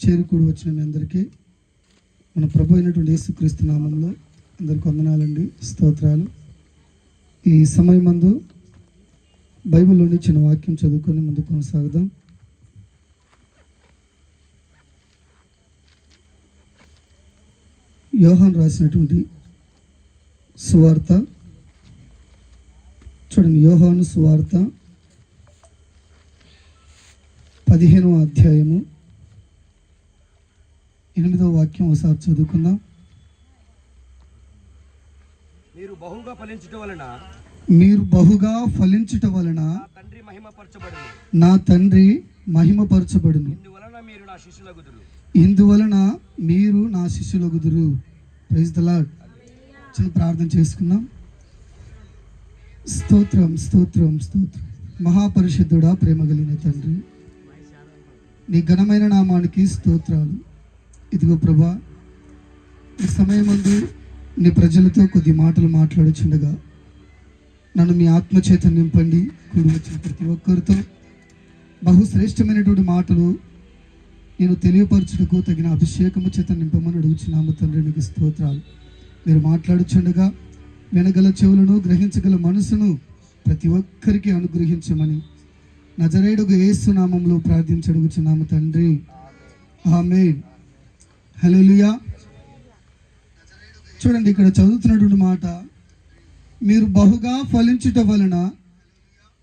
చేరుకూడి వచ్చిన మీ అందరికీ మన ప్రభు అయినటువంటి యేసుక్రీస్తు నామంలో అందరికి వందనాలండి స్తోత్రాలు. ఈ సమయం మందు బైబిల్లోని చిన్న వాక్యం చదువుకొని ముందు కొనసాగుదాం. యోహాన్ రాసినటువంటి సువార్త. చూడండి యోహాను సువార్త పదిహేనవ అధ్యాయము ఎనిమిదవ వాక్యం ఒకసారి చదువుకుందాం. మీరు బహుగా ఫలించుట వలన మీరు బహుగా ఫలించుట వలన నా తండ్రి మహిమపరచబడును. నా తండ్రి మహిమపరచబడును. ఇందువలన మీరు నా శిష్యులగుదురు. ఇందువలన మీరు నా శిష్యులగుదురు. ప్రైజ్ ద లాడ్ చిన్న ప్రార్థన చేసుకుందాం. స్తోత్రం స్తోత్రం స్తోత్రం. మహాపరిశుద్ధుడా ప్రేమ కలిగిన తండ్రి. నీ ఘనమైన నామానికి స్తోత్రాలు. ఇదిగో ప్రభా ఈ సమయం ముందు నీ ప్రజలతో కొద్ది మాటలు మాట్లాడుచుండగా నన్ను మీ ఆత్మచేత నింపండి కూడి వచ్చిన ప్రతి ఒక్కరితో. బహుశ్రేష్టమైనటువంటి మాటలు నేను తెలియపరచుటకు తగిన అభిషేకము చేత నింపమని అడుగుచున్నాము తండ్రి నీకు స్తోత్రాలు. మీరు మాట్లాడుచుండగా వినగల చెవులను గ్రహించగల మనసును ప్రతి ఒక్కరికి అనుగ్రహించమని నజరేడుగు ఏసునామంలో ప్రార్థించడుగుచున్నాము తండ్రి. ఆమె హల్లెలూయా. చూడండి ఇక్కడ చదువుతున్నటువంటి మాట. మీరు బహుగా ఫలించుట వలన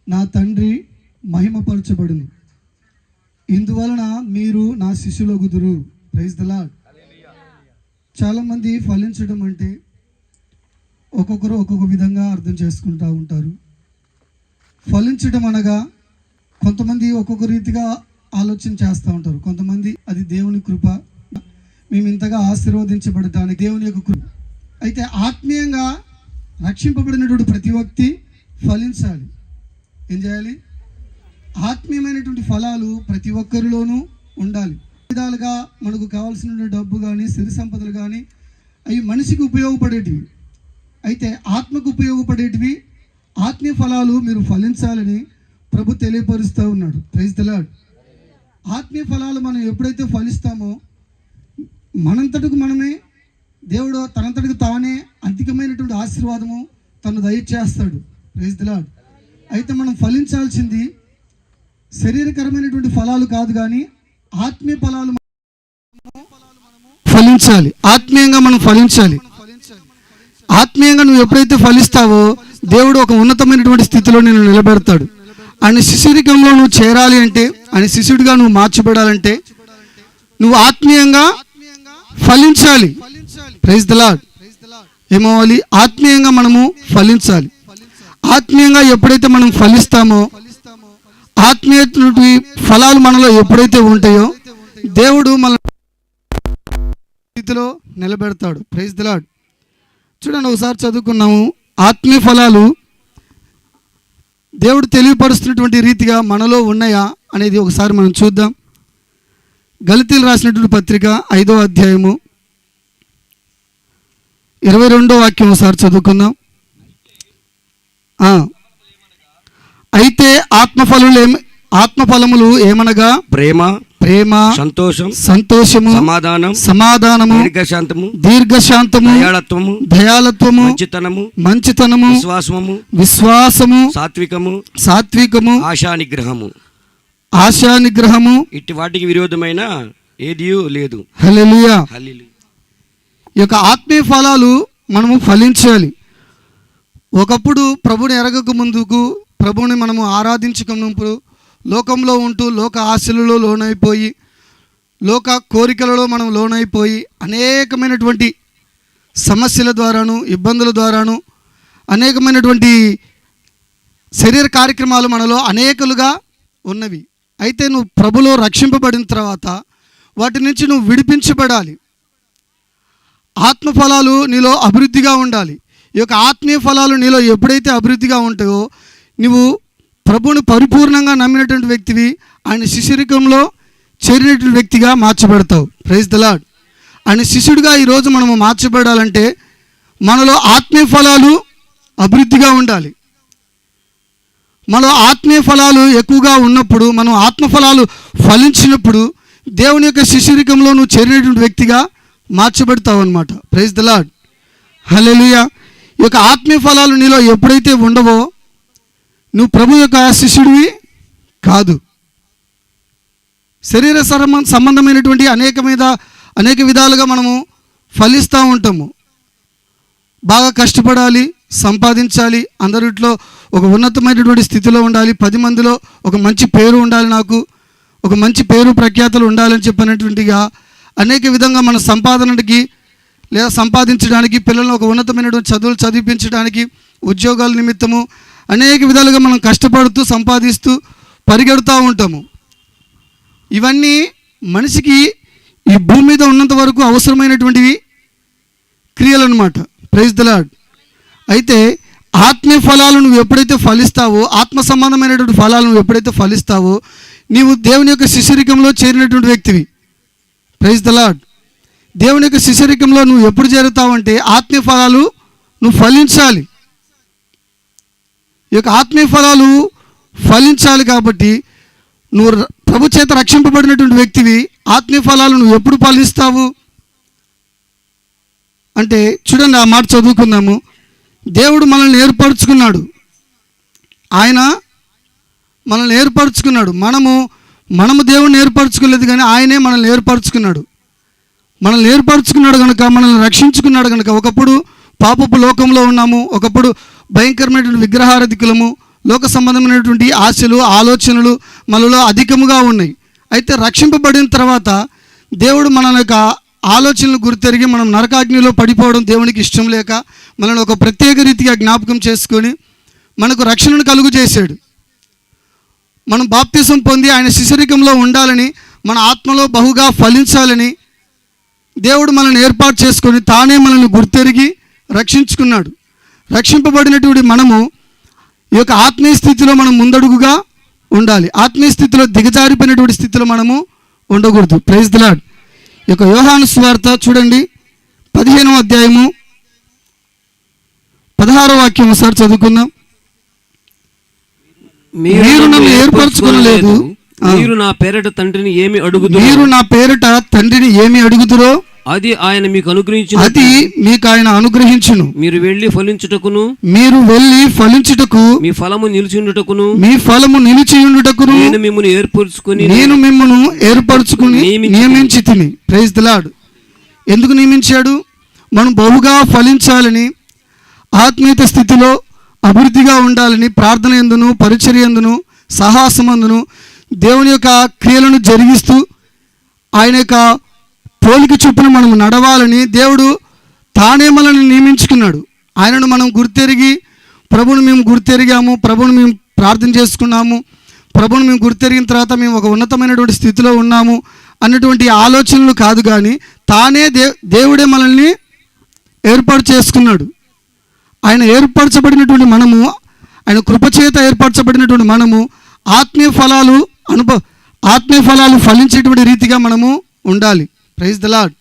నా తండ్రి మహిమపరచబడును. ఇందువలన మీరు నా శిష్యులగుదురు. ప్రైజ్ ద చాలామంది ఫలించడం అంటే ఒక్కొక్కరు ఒక్కొక్క విధంగా అర్థం చేసుకుంటూ ఉంటారు. ఫలించడం అనగా కొంతమంది ఒక్కొక్క రీతిగా ఆలోచన చేస్తూ ఉంటారు. కొంతమంది అది దేవుని కృప మేము ఇంతగా ఆశీర్వదించబడటానికి దేవుని యొక్క కృప. అయితే ఆత్మీయంగా రక్షింపబడినటువంటి ప్రతి వ్యక్తి ఫలించాలి. ఏం చేయాలి? ఆత్మీయమైనటువంటి ఫలాలు ప్రతి ఒక్కరిలోనూ ఉండాలి. విధాలుగా మనకు కావాల్సిన డబ్బు కానీ సిరి సంపదలు కానీ అవి మనిషికి ఉపయోగపడేటివి. అయితే ఆత్మకు ఉపయోగపడేటివి ఆత్మీయ ఫలాలు మీరు ఫలించాలని ప్రభు తెలియపరుస్తూ ఉన్నాడు. ప్రైజ్ తెలాడు ఆత్మీయ ఫలాలు మనం ఎప్పుడైతే ఫలిస్తామో మనంతటకు మనమే దేవుడు తనంతటికి తానే అంతికమైనటువంటి ఆశీర్వాదము తను దయచేస్తాడు. ప్రైజ్ దిలాడ్ అయితే మనం ఫలించాల్సింది శరీరకరమైనటువంటి ఫలాలు కాదు కానీ ఆత్మీయ ఫలాలు ఫలించాలి. ఆత్మీయంగా మనం ఫలించాలి. ఆత్మీయంగా నువ్వు ఎప్పుడైతే ఫలిస్తావో దేవుడు ఒక ఉన్నతమైనటువంటి స్థితిలో నేను నిలబెడతాడు. ఆయన శిశురికంలో నువ్వు చేరాలి అంటే ఆయన శిష్యుడిగా నువ్వు మార్చబడాలంటే నువ్వు ఆత్మీయంగా ఫలించాలి. ప్రైజ్ ద లాడ్ ఏమవ్వాలి? ఆత్మీయంగా మనము ఫలించాలి. ఆత్మీయంగా ఎప్పుడైతే మనం ఫలిస్తామో ఆత్మీయ ఫలాలు మనలో ఎప్పుడైతే ఉంటాయో దేవుడు మన స్థితిలో నిలబెడతాడు. ప్రైజ్ ద లాడ్ చూడండి ఒకసారి చదువుకున్నాము. ఆత్మీయ ఫలాలు దేవుడు తెలియపరుస్తున్నటువంటి రీతిగా మనలో ఉన్నాయా అనేది ఒకసారి మనం చూద్దాం. గలితీలు రాసినటువంటి పత్రిక ఐదో అధ్యాయము ఇరవై రెండో వాక్యం ఒకసారి చదువుకుందాం. అయితే ఆత్మఫలములు ఏమి ఆత్మఫలములు ఏమనగా? ప్రేమ ప్రేమ సంతోషం సంతోషము సమాధానం సమాధానము దీర్ఘశాంతము దీర్ఘశాంతము దయాళత్వము దయాలత్వము మంచితనము మంచితనము విశ్వాసము విశ్వాసము సాత్వికము సాత్వికము ఆశా నిగ్రహము ఆశా నిగ్రహము ఇట్టి వాటికి విరోధమైన ఏది లేదు. హల్లెలూయా. ఈ యొక్క ఆత్మీయ ఫలాలు మనము ఫలించాలి. ఒకప్పుడు ప్రభుని ఎరగక ముందుకు ప్రభుని మనము ఆరాధించకమునప్పుడు లోకంలో ఉంటూ లోక ఆశలలో లోనైపోయి లోక కోరికలలో మనం లోనైపోయి అనేకమైనటువంటి సమస్యల ద్వారాను ఇబ్బందుల ద్వారాను అనేకమైనటువంటి శరీర కార్యక్రమాలు మనలో అనేకలుగా ఉన్నవి. అయితే నువ్వు ప్రభులో రక్షింపబడిన తర్వాత వాటి నుంచి నువ్వు విడిపించబడాలి. ఆత్మ ఫలాలు నీలో అభివృద్ధిగా ఉండాలి. ఈ యొక్క ఆత్మీయ ఫలాలు నీలో ఎప్పుడైతే అభివృద్ధిగా ఉంటాయో నువ్వు ప్రభువుని పరిపూర్ణంగా నమ్మినటువంటి వ్యక్తివి ఆయన శిశురికంలో చేరినటువంటి వ్యక్తిగా మార్చబడతావు. ప్రైజ్ ద లాడ్ ఆయన శిష్యుడిగా ఈరోజు మనము మార్చబడాలంటే మనలో ఆత్మీయ ఫలాలు అభివృద్ధిగా ఉండాలి. మన ఆత్మీయ ఫలాలు ఎక్కువగా ఉన్నప్పుడు మనం ఆత్మఫలాలు ఫలించినప్పుడు దేవుని యొక్క శిశురికంలో నువ్వు చేరినటువంటి వ్యక్తిగా మార్చబడతావు అనమాట ప్రైజ్ ద లాడ్ హలెలుయ ఈ యొక్క ఆత్మీయ ఫలాలు నీలో ఎప్పుడైతే ఉండవో నువ్వు ప్రభు యొక్క శిష్యుడివి కాదు. శరీర సరమ- సంబంధమైనటువంటి అనేక మీద అనేక విధాలుగా మనము ఫలిస్తూ ఉంటాము. బాగా కష్టపడాలి సంపాదించాలి. అందరిట్లో ఒక ఉన్నతమైనటువంటి స్థితిలో ఉండాలి. పది మందిలో ఒక మంచి పేరు ఉండాలి నాకు. ఒక మంచి పేరు ప్రఖ్యాతలు ఉండాలని చెప్పినటువంటిగా అనేక విధంగా మన సంపాదనకి లేదా సంపాదించడానికి పిల్లలను ఒక ఉన్నతమైనటువంటి చదువులు చదివించడానికి ఉద్యోగాల నిమిత్తము అనేక విధాలుగా మనం కష్టపడుతూ సంపాదిస్తూ పరిగెడుతూ ఉంటాము. ఇవన్నీ మనిషికి ఈ భూమి మీద ఉన్నంత వరకు అవసరమైనటువంటివి క్రియలు అనమాట ప్రైజ్ ద లాడ్ అయితే ఆత్మీయ ఫలాలు నువ్వు ఎప్పుడైతే ఫలిస్తావో ఆత్మ సంబంధమైనటువంటి ఫలాలు నువ్వు ఎప్పుడైతే ఫలిస్తావో నీవు దేవుని యొక్క శిశురికంలో చేరినటువంటి వ్యక్తివి. ప్రైజ్ ద లాడ్ దేవుని యొక్క శిశురికంలో నువ్వు ఎప్పుడు చేరుతావంటే ఆత్మీయ ఫలాలు నువ్వు ఫలించాలి. ఈ యొక్క ఆత్మీయ ఫలాలు ఫలించాలి కాబట్టి నువ్వు ప్రభు చేత రక్షింపబడినటువంటి వ్యక్తివి ఆత్మీయ ఫలాలు నువ్వు ఎప్పుడు ఫలిస్తావు? అంటే చూడండి ఆ మాట చదువుకుందాము. దేవుడు మనల్ని ఏర్పరచుకున్నాడు. ఆయన మనల్ని ఏర్పరచుకున్నాడు. మనము మనము దేవుడిని ఏర్పరచుకోలేదు కానీ ఆయనే మనల్ని ఏర్పరచుకున్నాడు. మనల్ని ఏర్పరచుకున్నాడు కనుక మనల్ని రక్షించుకున్నాడు కనుక ఒకప్పుడు పాపపు లోకంలో ఉన్నాము ఒకప్పుడు భయంకరమైనటువంటి విగ్రహారధికులము లోక సంబంధమైనటువంటి ఆశలు ఆలోచనలు మనలో అధికముగా ఉన్నాయి. అయితే రక్షింపబడిన తర్వాత దేవుడు మన యొక్క ఆలోచనలు గుర్తెరిగి మనం నరకాగ్నిలో పడిపోవడం దేవునికి ఇష్టం లేక మనల్ని ఒక ప్రత్యేక రీతిగా జ్ఞాపకం చేసుకొని మనకు రక్షణను కలుగు చేశాడు. మనం బాప్తిసం పొంది ఆయన శిశరికంలో ఉండాలని మన ఆత్మలో బహుగా ఫలించాలని దేవుడు మనల్ని ఏర్పాటు చేసుకొని తానే మనల్ని గుర్తెరిగి రక్షించుకున్నాడు. రక్షింపబడినటువంటి మనము ఈ యొక్క ఆత్మీయ స్థితిలో మనం ముందడుగుగా ఉండాలి. ఆత్మీయ స్థితిలో దిగజారిపోయినటువంటి స్థితిలో మనము ఉండకూడదు. ప్రైజ్ ద యొక్క యోహాను స్వార్త చూడండి. పదిహేనవ అధ్యాయము. పదహారో వాక్యం ఒకసారి చదువుకుందాం. మీరు నన్ను ఏర్పరచుకొనలేదు. ఆ. మీరు నా పేరట తండ్రిని ఏమి అడుగుదు మీరు నా పేరిట తండ్రిని ఏమి అడుగుతురో అది ఆయన మీకు అనుగ్రహించిన అది మీకు ఆయన అనుగ్రహించును. మీరు వెళ్ళి ఫలించుటకును మీరు వెళ్ళి ఫలించుటకు మీ ఫలము నిలిచిండుటకును మీ ఫలము నిలిచియుండుటకును నేను మిమ్మల్ని ఏర్పరచుకొని నేను మిమ్మల్ని ఏర్పరచుకుని నియమించి- నియమించి తిని. ప్రైజ్ దిలాడు ఎందుకు నియమించాడు? మనం బహుగా ఫలించాలని ఆత్మీయత స్థితిలో అభివృద్ధిగా ఉండాలని ప్రార్థన ఎందును పరిచర్య ఎందును సాహసమందును దేవుని యొక్క క్రియలను జరిగిస్తూ ఆయన యొక్క పోలిక చొప్పున మనం నడవాలని దేవుడు తానే మనల్ని నియమించుకున్నాడు. ఆయనను మనం గుర్తెరిగి ప్రభుని మేము గుర్తెరిగాము ప్రభుని మేము ప్రార్థన చేసుకున్నాము ప్రభుని మేము గుర్తెరిగిన తర్వాత మేము ఒక ఉన్నతమైనటువంటి స్థితిలో ఉన్నాము అన్నటువంటి ఆలోచనలు కాదు కానీ తానే దే దేవుడే మనల్ని ఏర్పాటు చేసుకున్నాడు. ఆయన ఏర్పరచబడినటువంటి మనము ఆయన కృపచేత ఏర్పరచబడినటువంటి మనము ఆత్మీయ ఫలాలు అనుభవ ఆత్మీయ ఫలాలు ఫలించేటువంటి రీతిగా మనము ఉండాలి. ప్రైజ్ ద లాడ్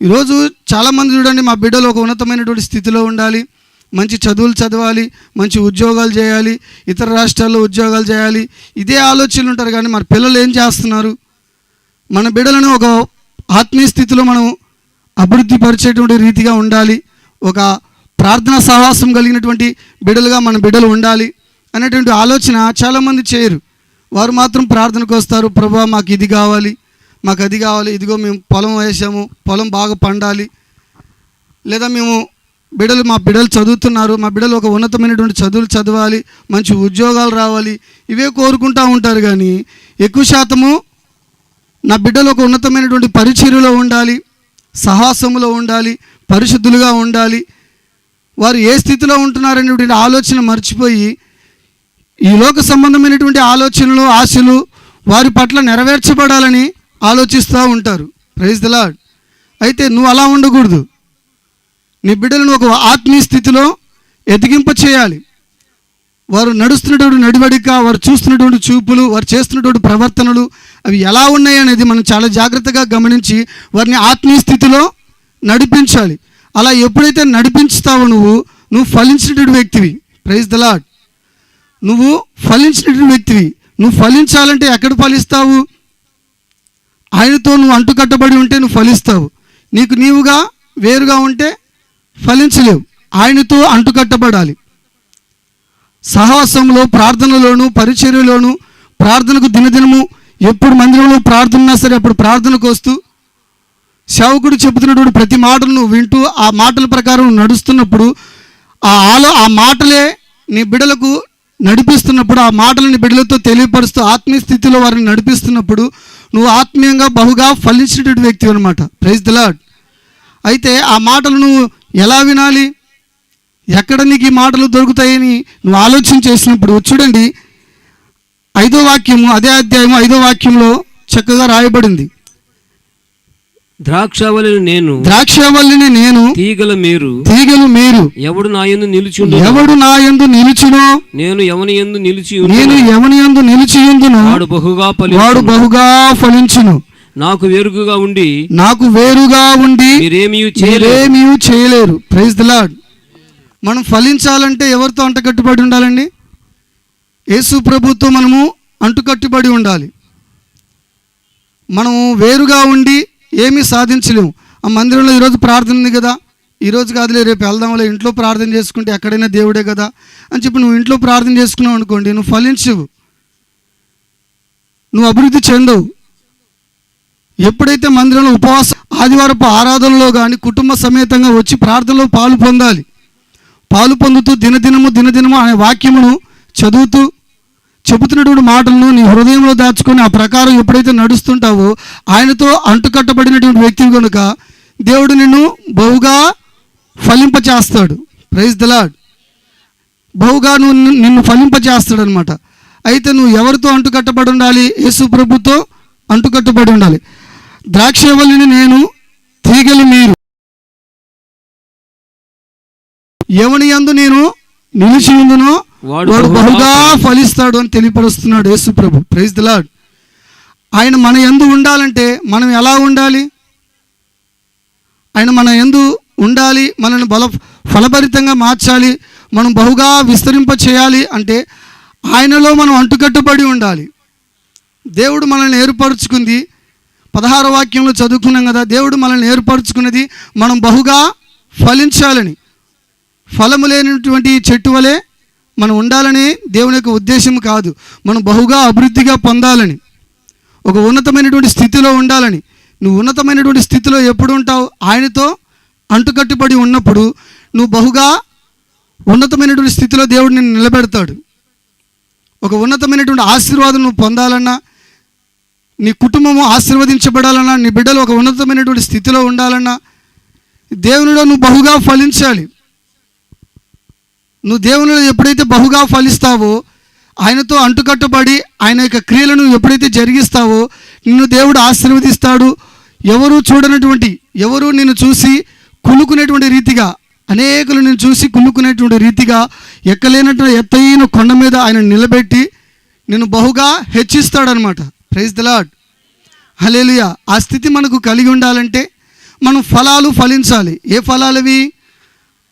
ఈరోజు చాలామంది చూడండి మా బిడ్డలు ఒక ఉన్నతమైనటువంటి స్థితిలో ఉండాలి. మంచి చదువులు చదవాలి మంచి ఉద్యోగాలు చేయాలి ఇతర రాష్ట్రాల్లో ఉద్యోగాలు చేయాలి. ఇదే ఆలోచనలు ఉంటారు కానీ మన పిల్లలు ఏం చేస్తున్నారు? మన బిడ్డలను ఒక ఆత్మీయ స్థితిలో మనం అభివృద్ధి పరిచేటువంటి రీతిగా ఉండాలి. ఒక ప్రార్థనా సాహసం కలిగినటువంటి బిడ్డలుగా మన బిడ్డలు ఉండాలి అనేటువంటి ఆలోచన చాలామంది చేయరు. వారు మాత్రం ప్రార్థనకు వస్తారు ప్రభా మాకు ఇది కావాలి. మాకు అది కావాలి ఇదిగో మేము పొలం వేసాము పొలం బాగా పండాలి. లేదా మేము బిడ్డలు మా బిడ్డలు చదువుతున్నారు మా బిడ్డలు ఒక ఉన్నతమైనటువంటి చదువులు చదవాలి మంచి ఉద్యోగాలు రావాలి ఇవే కోరుకుంటూ ఉంటారు కానీ ఎక్కువ శాతము నా బిడ్డలు ఒక ఉన్నతమైనటువంటి పరిచర్యలో ఉండాలి సాహసములో ఉండాలి పరిశుద్ధులుగా ఉండాలి. వారు ఏ స్థితిలో ఉంటున్నారనేటువంటి ఆలోచన మర్చిపోయి ఈ లోక సంబంధమైనటువంటి ఆలోచనలు ఆశలు వారి పట్ల నెరవేర్చబడాలని ఆలోచిస్తూ ఉంటారు. ప్రైజ్ ద లాడ్ అయితే నువ్వు అలా ఉండకూడదు. నీ బిడ్డలను ఒక ఆత్మీయ స్థితిలో ఎదిగింప చేయాలి. వారు నడుస్తున్నటువంటి నడివడిక వారు చూస్తున్నటువంటి చూపులు వారు చేస్తున్నటువంటి ప్రవర్తనలు అవి ఎలా ఉన్నాయి అనేది మనం చాలా జాగ్రత్తగా గమనించి వారిని ఆత్మీయ స్థితిలో నడిపించాలి. అలా ఎప్పుడైతే నడిపించుతావో నువ్వు నువ్వు ఫలించినటువంటి వ్యక్తివి. ప్రైజ్ ద లాడ్ నువ్వు ఫలించినటువంటి వ్యక్తివి. నువ్వు ఫలించాలంటే ఎక్కడ ఫలిస్తావు? ఆయనతో నువ్వు అంటుకట్టబడి ఉంటే నువ్వు ఫలిస్తావు. నీకు నీవుగా వేరుగా ఉంటే ఫలించలేవు. ఆయనతో అంటుకట్టబడాలి. సహవాసంలో ప్రార్థనలోను పరిచర్యలోను ప్రార్థనకు దినదినము ఎప్పుడు మందిరంలో ప్రార్థన సరే అప్పుడు ప్రార్థనకు వస్తూ సేవకుడు చెబుతున్నటువంటి ప్రతి మాటను వింటూ ఆ మాటల ప్రకారం నడుస్తున్నప్పుడు ఆ ఆలో ఆ మాటలే నీ బిడ్డలకు నడిపిస్తున్నప్పుడు ఆ మాటలని బిడ్డలతో తెలియపరుస్తూ ఆత్మీయ స్థితిలో వారిని నడిపిస్తున్నప్పుడు నువ్వు ఆత్మీయంగా బహుగా ఫలించినటువంటి వ్యక్తి అనమాట ప్రైజ్ దిలాడ్ అయితే ఆ మాటలు నువ్వు ఎలా వినాలి? ఎక్కడ నీకు ఈ మాటలు దొరుకుతాయని నువ్వు ఆలోచన చేసినప్పుడు చూడండి ఐదో వాక్యము అదే అధ్యాయము ఐదో వాక్యంలో చక్కగా రాయబడింది. ద్రాక్షావళిని నేను ద్రాక్షవల్లిని నేను తీగల మీరు తీగలు మీరు. ఎవడు నా యందు నిలుచుండు ఎవడు నా యందు నిలుచునో? నేను ఎవని యందు నిలిచి నేను ఎవని యందు నిలిచియుందును వాడు బహుగా ఫలి వాడు బహుగా ఫలించును. నాకు వేరుగుగా ఉండి నాకు వేరుగా ఉండి మీరేమీ చేయలేరు. చేయలేరు. ప్రైజ్ ద లాడ్ మనం ఫలించాలంటే ఎవరితో అంటకట్టుబడి ఉండాలండి? యేసు ప్రభుతో మనము అంటుకట్టుబడి ఉండాలి. మనము వేరుగా ఉండి ఏమీ సాధించలేము. ఆ మందిరంలో ఈరోజు ప్రార్థన ఉంది కదా. ఈరోజు కాదులే రేపు వెళ్దాంలే. ఇంట్లో ప్రార్థన చేసుకుంటే ఎక్కడైనా దేవుడే కదా అని చెప్పి నువ్వు ఇంట్లో ప్రార్థన చేసుకున్నావు అనుకోండి నువ్వు ఫలించవు. నువ్వు అభివృద్ధి చెందవు. ఎప్పుడైతే మందిరంలో ఉపవాస ఆదివారపు ఆరాధనలో కానీ కుటుంబ సమేతంగా వచ్చి ప్రార్థనలో పాలు పొందాలి. పాలు పొందుతూ దినదినము దినదినము అనే వాక్యమును చదువుతూ చెబుతున్నటువంటి మాటలను నీ హృదయంలో దాచుకొని ఆ ప్రకారం ఎప్పుడైతే నడుస్తుంటావో ఆయనతో అంటుకట్టబడినటువంటి వ్యక్తి కనుక దేవుడు నిన్ను బహుగా ఫలింపచేస్తాడు. ప్రైజ్ దలాడ్ బహుగా నువ్వు నిన్ను- ఫలింపచేస్తాడు అనమాట అయితే నువ్వు ఎవరితో అంటుకట్టబడి ఉండాలి? యేసు ప్రభుతో అంటుకట్టబడి ఉండాలి. ద్రాక్షవల్లిని నేను తీగలు మీరు. ఎవని యందు నేను నిలిచి ఉందునో వాడు వాడు బహుగా ఫలిస్తాడు. అని తెలియపరుస్తున్నాడు యేసు ప్రభు. ప్రైజ్ ద లాడ్ ఆయన మన ఎందు ఉండాలంటే మనం ఎలా ఉండాలి? ఆయన మన ఎందు ఉండాలి మనల్ని బల ఫలభరితంగా మార్చాలి మనం బహుగా విస్తరింప చేయాలి అంటే ఆయనలో మనం అంటుకట్టుబడి ఉండాలి. దేవుడు మనల్ని ఏర్పరచుకుంది. పదహార వాక్యంలో చదువుకున్నాం కదా దేవుడు మనల్ని ఏర్పరచుకున్నది మనం బహుగా ఫలించాలని. ఫలము లేనటువంటి చెట్టు వలె మనం ఉండాలని దేవుని యొక్క ఉద్దేశం కాదు. మనం బహుగా అభివృద్ధిగా పొందాలని. ఒక ఉన్నతమైనటువంటి స్థితిలో ఉండాలని. నువ్వు ఉన్నతమైనటువంటి స్థితిలో ఎప్పుడు ఉంటావు? ఆయనతో అంటుకట్టుబడి ఉన్నప్పుడు నువ్వు బహుగా ఉన్నతమైనటువంటి స్థితిలో దేవుడు నిన్ను నిలబెడతాడు. ఒక ఉన్నతమైనటువంటి ఆశీర్వాదం నువ్వు పొందాలన్నా నీ కుటుంబము ఆశీర్వదించబడాలన్నా నీ బిడ్డలు ఒక ఉన్నతమైనటువంటి స్థితిలో ఉండాలన్నా దేవునిలో నువ్వు బహుగా ఫలించాలి. నువ్వు దేవునిలో ఎప్పుడైతే బహుగా ఫలిస్తావో ఆయనతో అంటుకట్టుబడి ఆయన యొక్క క్రియలను ఎప్పుడైతే జరిగిస్తావో నిన్ను దేవుడు ఆశీర్వదిస్తాడు. ఎవరు చూడనటువంటి ఎవరు నిన్ను చూసి కులుకునేటువంటి రీతిగా అనేకులు నిన్ను చూసి కులుకునేటువంటి రీతిగా ఎక్కలేనటువంటి ఎత్తైన కొండ మీద ఆయన నిలబెట్టి నిన్ను బహుగా హెచ్చిస్తాడనమాట. ప్రైజ్ ద లాడ్ హలేలుయా ఆ స్థితి మనకు కలిగి ఉండాలంటే మనం ఫలాలు ఫలించాలి. ఏ ఫలాలవి?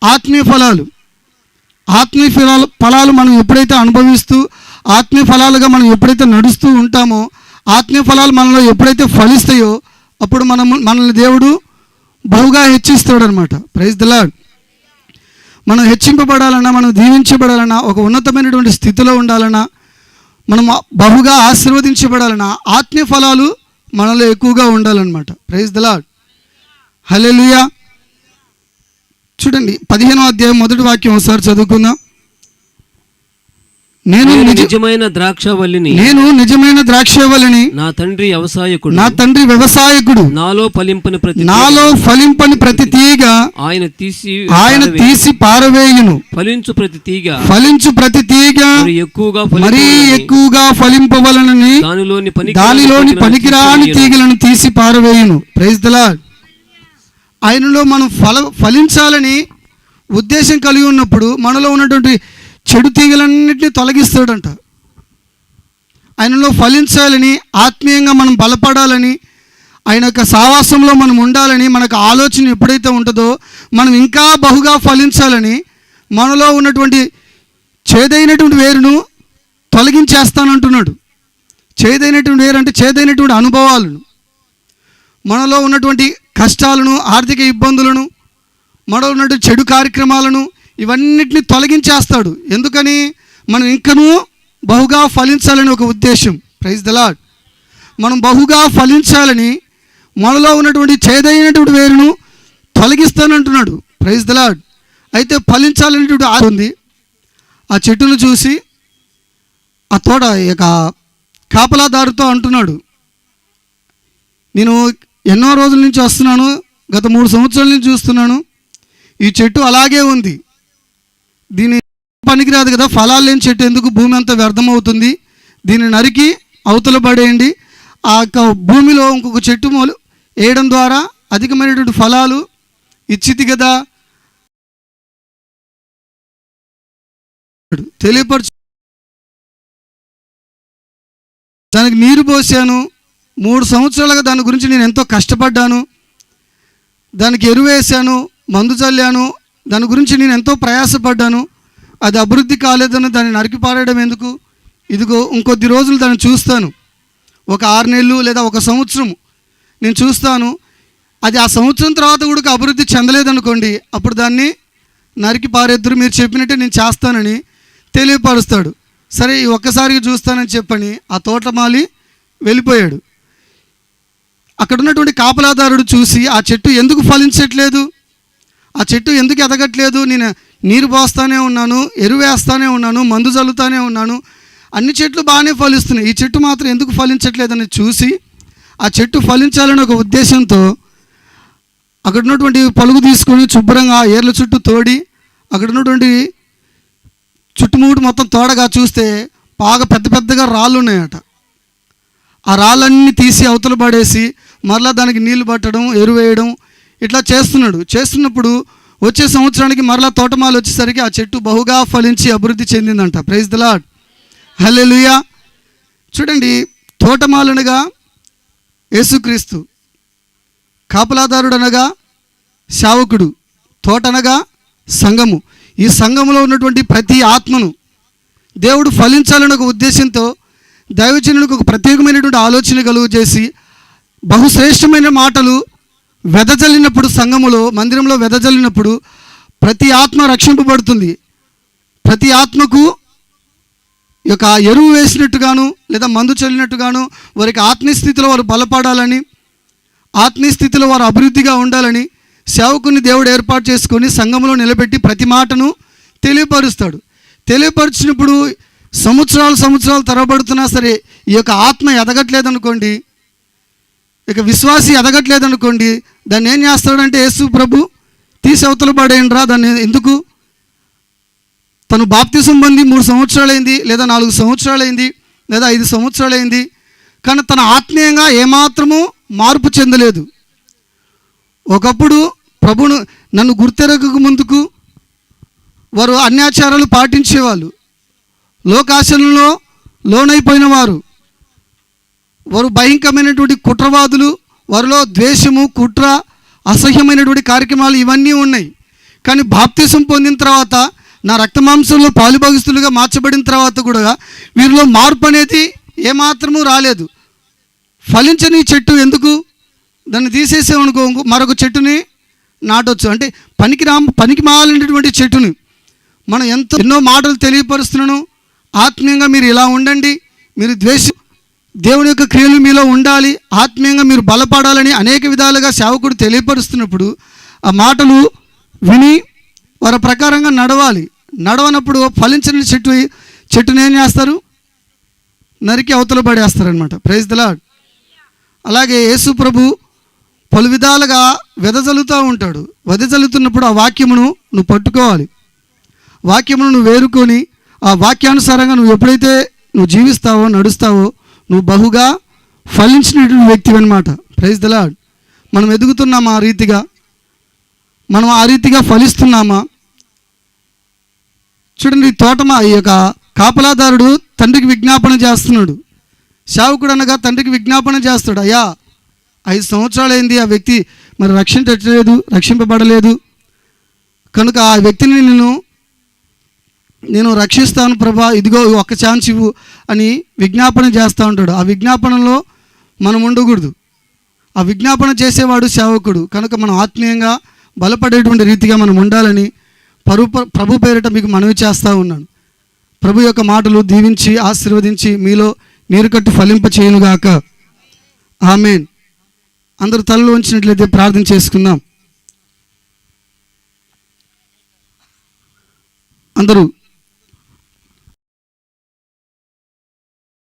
ఆత్మీయ ఫలాలు. ఆత్మీయ ఫలాలు ఫలాలు మనం ఎప్పుడైతే అనుభవిస్తూ ఆత్మీయ ఫలాలుగా మనం ఎప్పుడైతే నడుస్తూ ఉంటామో ఆత్మీయ ఫలాలు మనలో ఎప్పుడైతే ఫలిస్తాయో అప్పుడు మనము మనల్ని దేవుడు బహుగా హెచ్చిస్తాడు అనమాట ప్రైజ్ ద లాడ్ మనం హెచ్చింపబడాలన్నా మనం దీవించబడాలన్నా ఒక ఉన్నతమైనటువంటి స్థితిలో ఉండాలన్నా మనం బహుగా ఆశీర్వదించబడాలన్నా ఆత్మీయ ఫలాలు మనలో ఎక్కువగా ఉండాలన్నమాట. ప్రైజ్ ద లాడ్ హల్లెలూయా చూడండి పదిహేనో అధ్యాయం మొదటి వాక్యం ఒకసారి చదువుకుందాం. నేను నేను నిజ నిజమైన ద్రాక్షవల్లిని నేను నిజమైన ద్రాక్షవల్లిని నా తండ్రి వ్యవసాయకుడు. నా తండ్రి వ్యవసాయకుడు. నాలో ఫలింపని ప్రతి నాలో ఫలింపని ప్రతి తీగ ఆయన తీసి ఆయన తీసి పారవేయును. ఫలించు ప్రతి తీగ ఫలించు ప్రతి తీగ ఎక్కువగా మరీ ఎక్కువగా ఫలింపవలనని దానిలోని పని దానిలోని పనికిరాని తీగలను తీసి పారవేయును. ప్రైజ్ దలా ఆయనలో మనం ఫల ఫలించాలని ఉద్దేశం కలిగి ఉన్నప్పుడు మనలో ఉన్నటువంటి చెడు తీగలన్నింటినీ తొలగిస్తాడంట. ఆయనలో ఫలించాలని ఆత్మీయంగా మనం బలపడాలని ఆయన యొక్క సావాసంలో మనం ఉండాలని మనకు ఆలోచన ఎప్పుడైతే ఉంటుందో మనం ఇంకా బహుగా ఫలించాలని మనలో ఉన్నటువంటి చేదైనటువంటి వేరును తొలగించేస్తానంటున్నాడు. చేదైనటువంటి వేరు అంటే చేదైనటువంటి అనుభవాలను. మనలో ఉన్నటువంటి కష్టాలను ఆర్థిక ఇబ్బందులను మనలో ఉన్నటువంటి చెడు కార్యక్రమాలను ఇవన్నిటిని తొలగించేస్తాడు. ఎందుకని? మనం ఇంకనూ బహుగా ఫలించాలని ఒక ఉద్దేశం. ప్రైజ్ ద లాడ్ మనం బహుగా ఫలించాలని మనలో ఉన్నటువంటి చేదైనటువంటి వేరును తొలగిస్తానంటున్నాడు. ప్రైజ్ ద లాడ్ అయితే ఫలించాలనేటువంటి ఆశ ఉంది. ఆ చెట్టును చూసి ఆ తోట ఇక కాపలాదారుతో అంటున్నాడు. నేను ఎన్నో రోజుల నుంచి వస్తున్నాను గత మూడు సంవత్సరాల నుంచి చూస్తున్నాను. ఈ చెట్టు అలాగే ఉంది. దీని పనికిరాదు కదా ఫలాలు లేని చెట్టు ఎందుకు భూమి అంతా వ్యర్థమవుతుంది? దీన్ని నరికి అవతల పడేయండి. ఆ యొక్క భూమిలో ఇంకొక చెట్టు మొలు వేయడం ద్వారా అధికమైనటువంటి ఫలాలు ఇచ్చితి కదా. తెలియపరచు దానికి నీరు పోసాను. మూడు సంవత్సరాలుగా దాని గురించి నేను ఎంతో కష్టపడ్డాను. దానికి ఎరువేశాను మందు చల్లాను దాని గురించి నేను ఎంతో ప్రయాసపడ్డాను. అది అభివృద్ధి కాలేదని దాన్ని నరికి పారేయడం ఎందుకు? ఇదిగో ఇంకొద్ది రోజులు దాన్ని చూస్తాను. ఒక ఆరు నెలలు లేదా ఒక సంవత్సరం నేను చూస్తాను. అది ఆ సంవత్సరం తర్వాత కూడా అభివృద్ధి చెందలేదనుకోండి అప్పుడు దాన్ని నరికి పారేద్దరు. మీరు చెప్పినట్టే నేను చేస్తానని తెలియపరుస్తాడు. సరే ఒక్కసారి చూస్తానని చెప్పని ఆ తోటమాలి వెళ్ళిపోయాడు. అక్కడ ఉన్నటువంటి కాపలాదారుడు చూసి ఆ చెట్టు ఎందుకు ఫలించట్లేదు? ఆ చెట్టు ఎందుకు ఎదగట్లేదు? నేను నీరు పోస్తానే ఉన్నాను ఎరువు వేస్తానే ఉన్నాను మందు చల్లుతానే ఉన్నాను అన్ని చెట్లు బాగానే ఫలిస్తున్నాయి. ఈ చెట్టు మాత్రం ఎందుకు ఫలించట్లేదని చూసి ఆ చెట్టు ఫలించాలని ఒక ఉద్దేశంతో అక్కడ ఉన్నటువంటి పలుగు తీసుకొని శుభ్రంగా ఏర్ల చుట్టూ తోడి అక్కడ ఉన్నటువంటి చుట్టుముట్టు మొత్తం తోడగా చూస్తే బాగా పెద్ద పెద్దగా రాళ్ళు ఉన్నాయట. ఆ రాళ్ళన్నీ తీసి అవతల పడేసి మరలా దానికి నీళ్ళు పట్టడం ఎరువేయడం ఇట్లా చేస్తున్నాడు. చేస్తున్నప్పుడు వచ్చే సంవత్సరానికి మరలా తోటమాలు వచ్చేసరికి ఆ చెట్టు బహుగా ఫలించి అభివృద్ధి చెందిందంట. ప్రైజ్ ద లాడ్ హల్లెలూయా చూడండి తోటమాలనగా యేసుక్రీస్తు కాపలాదారుడు అనగా శావకుడు తోట అనగా సంఘము. ఈ సంఘములో ఉన్నటువంటి ప్రతి ఆత్మను దేవుడు ఫలించాలని ఒక ఉద్దేశంతో దైవజనులకు ఒక ప్రత్యేకమైనటువంటి ఆలోచన కలుగు చేసి బహుశ్రేష్టమైన మాటలు వెదజల్లినప్పుడు సంఘములో మందిరంలో వెదజల్లినప్పుడు ప్రతి ఆత్మ రక్షింపబడుతుంది. ప్రతి ఆత్మకు ఈ యొక్క ఎరువు వేసినట్టుగాను లేదా మందు చల్లినట్టుగాను వారికి ఆత్మీయ స్థితిలో వారు బలపడాలని ఆత్మీయ స్థితిలో వారు అభివృద్ధిగా ఉండాలని సేవకుని దేవుడు ఏర్పాటు చేసుకొని సంఘంలో నిలబెట్టి ప్రతి మాటను తెలియపరుస్తాడు. తెలియపరిచినప్పుడు సంవత్సరాలు సంవత్సరాలు తరబడుతున్నా సరే ఈ యొక్క ఆత్మ ఎదగట్లేదనుకోండి ఇక విశ్వాసి ఎదగట్లేదనుకోండి దాన్ని ఏం చేస్తాడంటే యేసు ప్రభు తీసి అవతల దాన్ని ఎందుకు? తను బాప్తిసం పొంది మూడు సంవత్సరాలైంది లేదా నాలుగు సంవత్సరాలైంది లేదా ఐదు సంవత్సరాలైంది కానీ తన ఆత్మీయంగా ఏమాత్రము మార్పు చెందలేదు. ఒకప్పుడు ప్రభును నన్ను గుర్తెరగక ముందుకు వారు అన్యాచారాలు పాటించేవాళ్ళు. లోకాశనంలో లోనైపోయిన వారు వారు భయంకరమైనటువంటి కుట్రవాదులు వారిలో ద్వేషము కుట్ర అసహ్యమైనటువంటి కార్యక్రమాలు ఇవన్నీ ఉన్నాయి. కానీ బాప్తిసం పొందిన తర్వాత నా రక్తమాంసంలో పాలుభాగస్తులుగా మార్చబడిన తర్వాత కూడా వీరిలో మార్పు అనేది ఏమాత్రము రాలేదు. ఫలించని చెట్టు ఎందుకు? దాన్ని తీసేసామనుకో అనుకో మరొక చెట్టుని నాటొచ్చు. అంటే పనికి రా పనికి మాలినటువంటి చెట్టుని మనం ఎంతో ఎన్నో మాటలు తెలియపరుస్తున్నాను ఆత్మీయంగా మీరు ఇలా ఉండండి మీరు ద్వేషం దేవుని యొక్క క్రియలు మీలో ఉండాలి ఆత్మీయంగా మీరు బలపడాలని అనేక విధాలుగా సేవకుడు తెలియపరుస్తున్నప్పుడు ఆ మాటలు విని వారి ప్రకారంగా నడవాలి. నడవనప్పుడు ఫలించని చెట్టు చెట్టుని ఏం చేస్తారు? నరికి అవతల పడేస్తారనమాట ప్రైజ్ దలాడ్ అలాగే యేసు ప్రభు పలు విధాలుగా వెదజల్లుతూ ఉంటాడు. వెదజల్లుతున్నప్పుడు ఆ వాక్యమును నువ్వు పట్టుకోవాలి. వాక్యమును నువ్వు వేరుకొని ఆ వాక్యానుసారంగా నువ్వు ఎప్పుడైతే నువ్వు జీవిస్తావో నడుస్తావో నువ్వు బహుగా ఫలించినటువంటి వ్యక్తి అనమాట ప్రైజ్ ద లాడ్ మనం ఎదుగుతున్నామా ఆ రీతిగా? మనం ఆ రీతిగా ఫలిస్తున్నామా? చూడండి తోటమా ఈ యొక్క కాపలాదారుడు తండ్రికి విజ్ఞాపన చేస్తున్నాడు. సేవకుడు అనగా తండ్రికి విజ్ఞాపన చేస్తాడు. అయ్యా ఐదు సంవత్సరాలు అయింది ఆ వ్యక్తి మరి రక్షించట్లేదు రక్షింపబడలేదు. కనుక ఆ వ్యక్తిని నేను నేను రక్షిస్తాను ప్రభా ఇదిగో ఒక్క ఛాన్స్ ఇవ్వు అని విజ్ఞాపన చేస్తూ ఉంటాడు. ఆ విజ్ఞాపనలో మనం ఉండకూడదు. ఆ విజ్ఞాపన చేసేవాడు సేవకుడు. కనుక మనం ఆత్మీయంగా బలపడేటువంటి రీతిగా మనం ఉండాలని పరు ప్రభు పేరిట మీకు మనవి చేస్తూ ఉన్నాను. ప్రభు యొక్క మాటలు దీవించి ఆశీర్వదించి మీలో నీరు కట్టు ఫలింప చేయనుగాక. ఆమెన్. అందరూ తలలు ఉంచినట్లయితే ప్రార్థన చేసుకుందాం. అందరూ